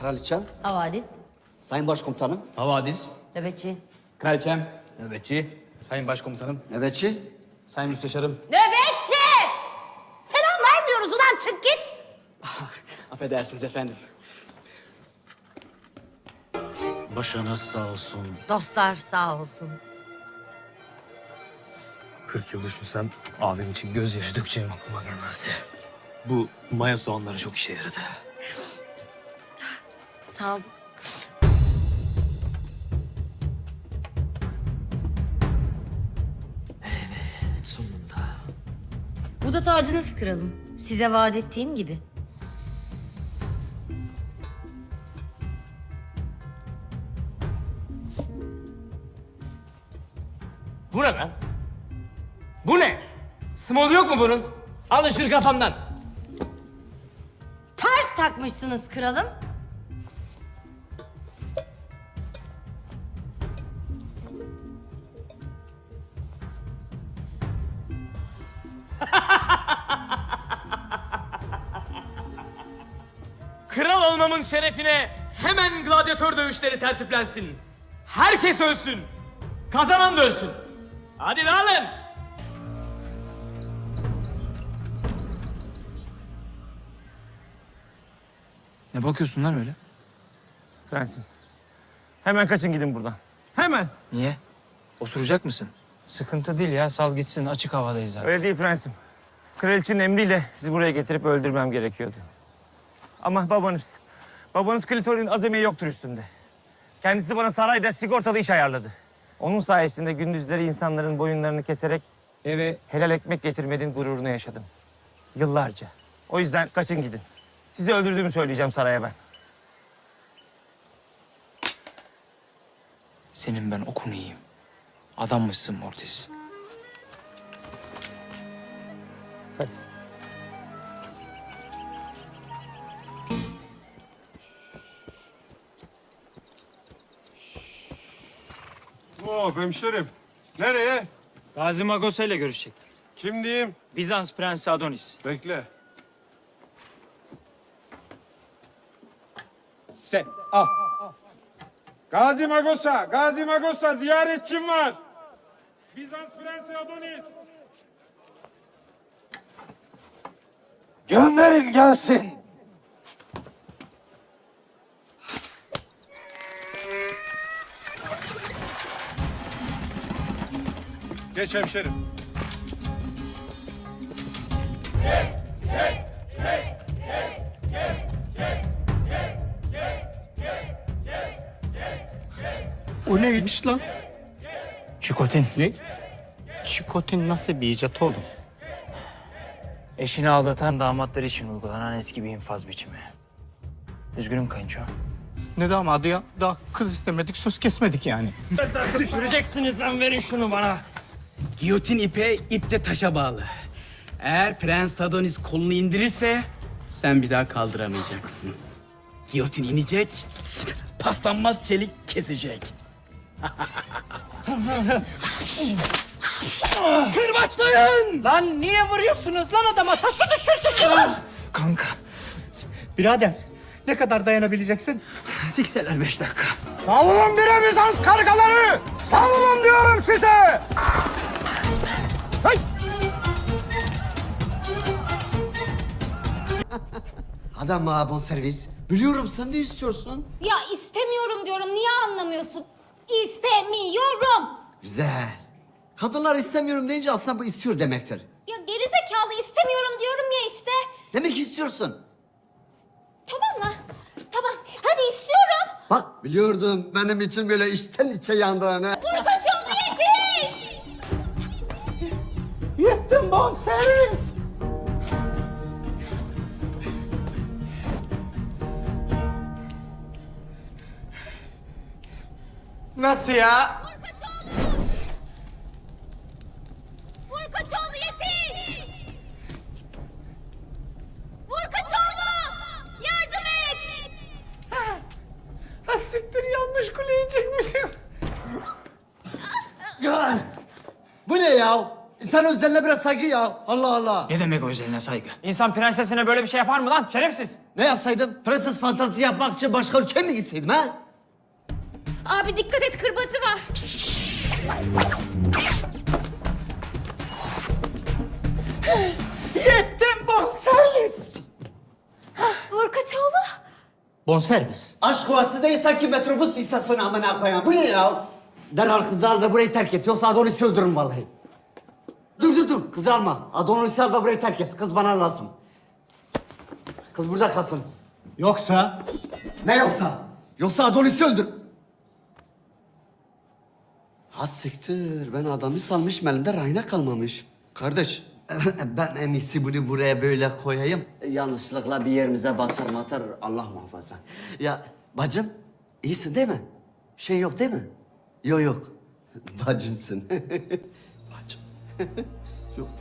Kraliçem, Havadis, Sayın Başkomutanım, Havadis, nöbetçi. kraliçem, nöbetçi, sayın başkomutanım, nöbetçi. sayın müsteşarım. Nöbetçi! Selam vermiyoruz ulan çık git. Affedersiniz efendim. Başınız sağ olsun. Dostlar sağ olsun. 40 yıl düşünsem abim için gözyaşı dökeceğim aklıma gelmezdi. Bu maya soğanları çok işe yaradı. Sağ ol. Evet sonunda. Bu da tacınız kralım. Size vaat ettiğim gibi. Bu ne lan? Bu ne? Small yok mu bunun? Alın şunu kafamdan. Ters takmışsınız kralım. Kral olmamın şerefine hemen gladyatör dövüşleri tertiplensin. Herkes ölsün. Kazanan da ölsün. Hadi dağılın. Ne bakıyorsun lan öyle? Prensim. Hemen kaçın gidin buradan. Hemen. Niye? Osuracak mısın? Sıkıntı değil ya sal gitsin açık havadayız zaten. Öyle değil prensim. Kraliçenin emriyle sizi buraya getirip öldürmem gerekiyordu. Ama babanız, babanız Klitor'un azamiye yoktur üstünde. Kendisi bana sarayda sigortalı iş ayarladı. Onun sayesinde gündüzleri insanların boyunlarını keserek eve helal ekmek getirmenin gururunu yaşadım. Yıllarca. O yüzden kaçın gidin. Sizi öldürdüğümü söyleyeceğim saraya ben. Senin ben okunu yiyeyim. Adammışsın Mortis. Hadi. Hop hemşerim. Nereye? Gazi Magosa ile görüşecek. Kim diyeyim? Bizans Prensi Adonis. Bekle. Sen al. Gazi Magosa, Gazi Magosa ziyaretçim var. Bizans Prensi Adonis. Gönderin gelsin. Geç hemşerim. O neymiş lan? Çikotin. Ne? Çikotin nasıl bir icat oğlum? Eşini aldatan damatlar için uygulanan eski bir infaz biçimi. Üzgünüm kayınço. Ne damadı ya? Daha kız istemedik, söz kesmedik yani. Düşüreceksiniz lan verin şunu bana. Giyotin ipe, ip de taşa bağlı. Eğer Prens Adonis kolunu indirirse sen bir daha kaldıramayacaksın. Giyotin inecek, paslanmaz çelik kesecek. Kırbaçlayın! Lan niye vuruyorsunuz lan adama? Taşı düşürecek ya. Kanka. Birader, ne kadar dayanabileceksin? Sikseler beş dakika. Savunun bire Bizans kargaları! Savunun diyorum size! Hey! Adam bon servis. Biliyorum sen de istiyorsun. Ya istemiyorum diyorum. Niye anlamıyorsun? İstemiyorum. Güzel. Kadınlar istemiyorum deyince aslında bu istiyor demektir. Ya gerizekalı istemiyorum diyorum ya işte. Demek istiyorsun. Tamam mı? Tamam. Hadi istiyorum. Bak biliyordum benim için böyle içten içe yandığını. Burkaçoğlu yetiş. Yettim bon Nasıl ya? Burkaçoğlu. Burkaçoğlu yetiş. Burkaçoğlu. Yardım et. Ha siktir yanlış kuleye çekmişim. Ya. Bu ne ya? İnsan özeline biraz saygı ya. Allah Allah. Ne demek özeline saygı? İnsan prensesine böyle bir şey yapar mı lan? Şerefsiz. Ne yapsaydım? Prenses fantazisi yapmak için başka ülkeye mi gitseydim ha? Abi dikkat et kırbacı var. Yettim bonservis. Vurkaçoğlu. Bonservis. Aşk ovası değil sanki metrobüs istasyonu amına koyayım. Bu ne ya? Derhal kızı al ve burayı terk et. Yoksa Adonis'i öldürürüm vallahi. Dur dur dur. Kızı alma. Adonis'i al ve burayı terk et. Kız bana lazım. Kız burada kalsın. Yoksa Ne yoksa? Yoksa Adonis'i öldür. Ha siktir. Ben adamı salmışım elimde rayına kalmamış. Kardeş ben en iyisi bunu buraya böyle koyayım. Yanlışlıkla bir yerimize batar matar Allah muhafaza. Ya bacım iyisin değil mi? Bir şey yok değil mi? Yok yok. Bacımsın. Bacım. yok